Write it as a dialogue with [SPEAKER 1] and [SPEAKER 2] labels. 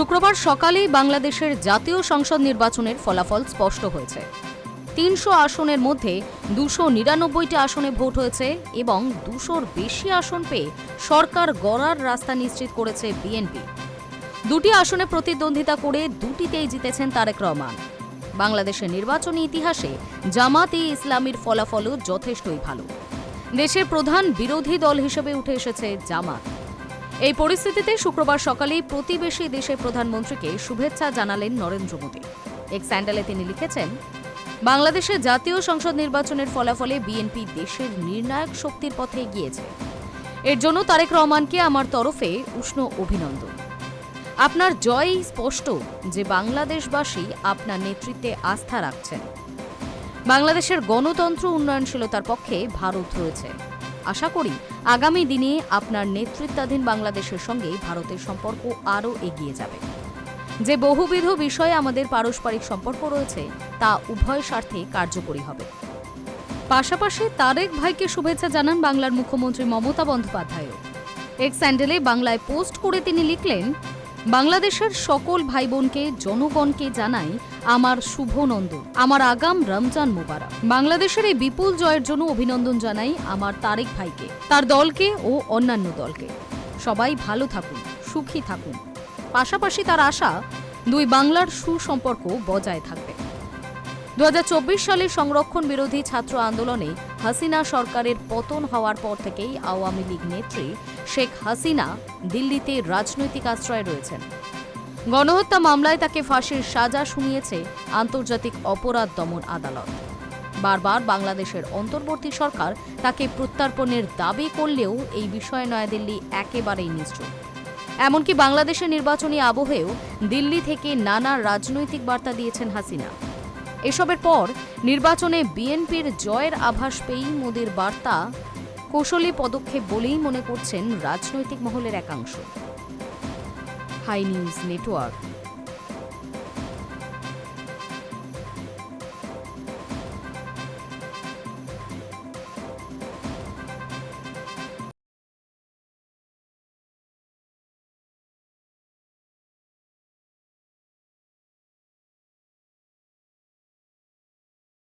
[SPEAKER 1] শুক্রবার সকালেই বাংলাদেশের জাতীয় সংসদ নির্বাচনের ফলাফল স্পষ্ট হয়েছে। তিনশো আসনের মধ্যে দুশো নিরানব্বইটি আসনে ভোট হয়েছে এবং দুশোর বেশি আসন পেয়ে সরকার গড়ার রাস্তা নিশ্চিত করেছে বিএনপি। দুটি আসনে প্রতিদ্বন্দ্বিতা করে দুটিতেই জিতেছেন তারেক রহমান। বাংলাদেশের নির্বাচনী ইতিহাসে জামাত ই ইসলামীর ফলাফলও যথেষ্টই ভালো। দেশের প্রধান বিরোধী দল হিসেবে উঠে এসেছে জামাত। এই পরিস্থিতিতে শুক্রবার সকালেই প্রতিবেশী দেশের প্রধানমন্ত্রীকে শুভেচ্ছা জানালেন নরেন্দ্র মোদী। এক স্যান্ডেলে তিনি লিখেছেন বাংলাদেশের জাতীয় সংসদ নির্বাচনের ফলাফলে বিএনপি দেশের নির্ণায়ক শক্তির পথে এগিয়েছে। এর জন্য তারেক রহমানকে আমার তরফে উষ্ণ অভিনন্দন। আপনার জয়ই স্পষ্ট যে বাংলাদেশবাসী আপনার নেতৃত্বে আস্থা রাখছেন। বাংলাদেশের গণতন্ত্র উন্নয়নশীলতার পক্ষে ভারত রয়েছে। আশা করি আগামী দিনে আপনার নেতৃত্বাধীন বাংলাদেশের সঙ্গে ভারতের সম্পর্ক আরও এগিয়ে যাবে। যে বহুবিধ বিষয়ে আমাদের পারস্পরিক সম্পর্ক রয়েছে, তা উভয় স্বার্থে কার্যকরী হবে। পাশাপাশি তারেক ভাইকে শুভেচ্ছা জানান বাংলার মুখ্যমন্ত্রী মমতা বন্দ্যোপাধ্যায়ও। এক স্যান্ডেলে বাংলায় পোস্ট করে তিনি লিখলেন বাংলাদেশের সকল ভাই বোনকে জনগণকে জানাই আমার শুভ নন্দন আমার আগাম রমজান মোবারক। বাংলাদেশের এই বিপুল জয়ের জন্য অভিনন্দন জানাই আমার তারেক ভাইকে, তার দলকে ও অন্যান্য দলকে। সবাই ভালো থাকুন, সুখী থাকুন। পাশাপাশি তার আশা, দুই বাংলার সুসম্পর্ক বজায় থাকবে। দু হাজার চব্বিশ সালে সংরক্ষণ বিরোধী ছাত্র আন্দোলনে হাসিনা সরকারের পতন হওয়ার পর থেকেই আওয়ামী লীগ নেত্রী শেখ হাসিনা দিল্লিতে রাজনৈতিক আশ্রয় রয়েছেন। গণহত্যা মামলায় তাকে ফাঁসির সাজা শুনিয়েছে আন্তর্জাতিক অপরাধ দমন আদালত। বারবার বাংলাদেশের অন্তর্বর্তী সরকার তাকে প্রত্যর্পণের দাবি করলেও এই বিষয়ে নয়াদিল্লি একেবারেই নিশ্চুপ। এমনকি বাংলাদেশের নির্বাচনী আবহেও দিল্লি থেকে নানা রাজনৈতিক বার্তা দিয়েছেন হাসিনা। এসবের পর নির্বাচনে বিএনপির জয়ের আভাস পেয়েই মোদীর বার্তা কৌশলী পদক্ষেপ বলেই মনে করছেন রাজনৈতিক মহলের একাংশ। Hi news network.